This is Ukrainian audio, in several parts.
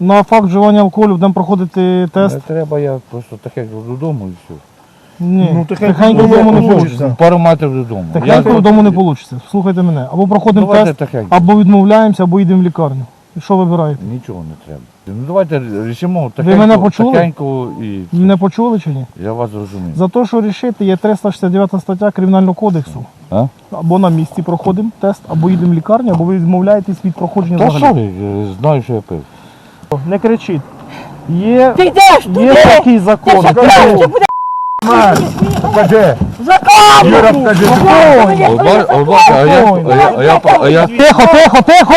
На факт вживання алкоголю будемо проходити тест. Не треба, я просто тихенько додому і все. Ні, Ну, тихенько тихенько додому не вийде. вийде. Пару метрів додому. Тихенько Я- вдома не вийде. Слухайте мене. Або проходимо Давайте тест, тихенько. або відмовляємося, або йдемо в лікарню. І що вибираєте? Нічого не треба. Ну давайте рішимо тихенько, мене почули? тихенько і Не почули чи ні? я вас зрозумів. За те, що рішити, є 369 стаття Кримінального кодексу. А? Або на місці проходимо тест, або їдемо в лікарню, або ви відмовляєтесь від проходження Та що ви, е, знаю, що я пив. Не кричіть. Є, Ти йдеш є туди! такий закон. Ти Кажу. буде Покажи. закон! Юра, покажи. Тихо, тихо, тихо!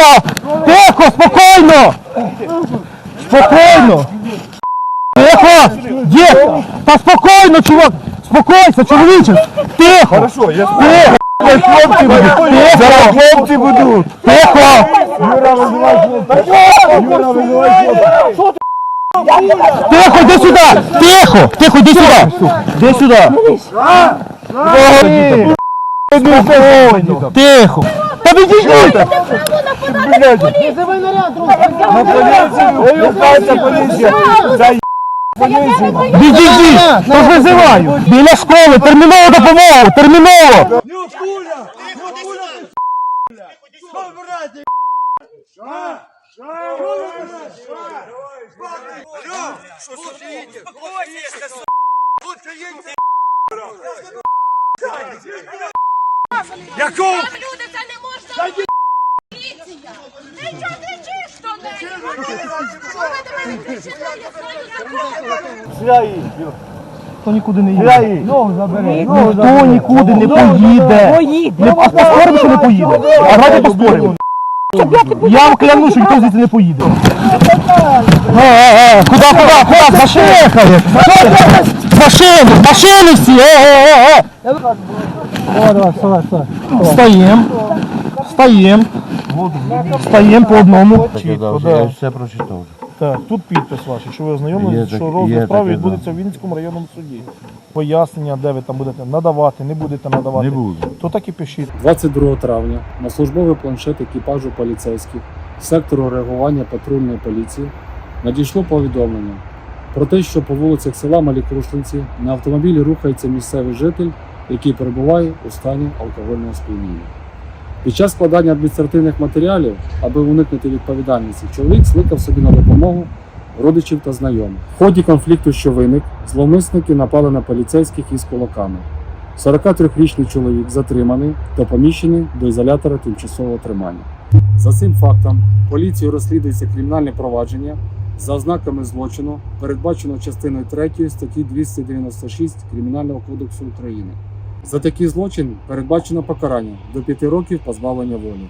Тихо, спокійно! Спокійно! Тихо! Дід! Та спокійно, чувак! Спокойся, чоловіче! Тихо! Хорошо, я Тихо! хлопці будуть. Зараз хлопці будуть. Тихо! Юра, хлопця. Юра, визивай. Тихо, йди сюди! Тихо! Тихо, йди сюди! Йди сюди! Тихо! Та відійдіть! На поліцію. Викликайте поліцію. Дай Відійдіть! То ж визиваю! Біля школи! Термінову допомогу! Терміново! Яков! Люди, це не можна! Поліція! Ти чого кричиш до неї? Що ви до мене кричите? Я знаю нікуди не їде. Ніхто нікуди не поїде. Поїде. Не, що не поїде. А давайте поспоримо. Я вам кляну, що ніхто звідси не поїде. Е, е, е, Куди, куди, куди? Машини! Машини! Машини всі! Е, е, е, е. Встаємо по одному. Я все прочитав. Так, тут підпис ваш, що ви ознайомлені, Є що таке- розгляд справи таке, відбудеться в Вінницькому районному суді. Пояснення, де ви там будете надавати, не будете надавати. Не буду. То так і пишіть. 22 травня на службовий планшет екіпажу поліцейських сектору реагування патрульної поліції надійшло повідомлення про те, що по вулицях села Малі Крушлинці на автомобілі рухається місцевий житель, який перебуває у стані алкогольного сп'яніння. Під час складання адміністративних матеріалів, аби уникнути відповідальності, чоловік скликав собі на допомогу родичів та знайомих. В ході конфлікту, що виник, зловмисники напали на поліцейських із кулаками. 43-річний чоловік затриманий та поміщений до ізолятора тимчасового тримання. За цим фактом поліцією розслідується кримінальне провадження за ознаками злочину, передбачено частиною 3 статті 296 Кримінального кодексу України. За такий злочин передбачено покарання до 5 років позбавлення волі.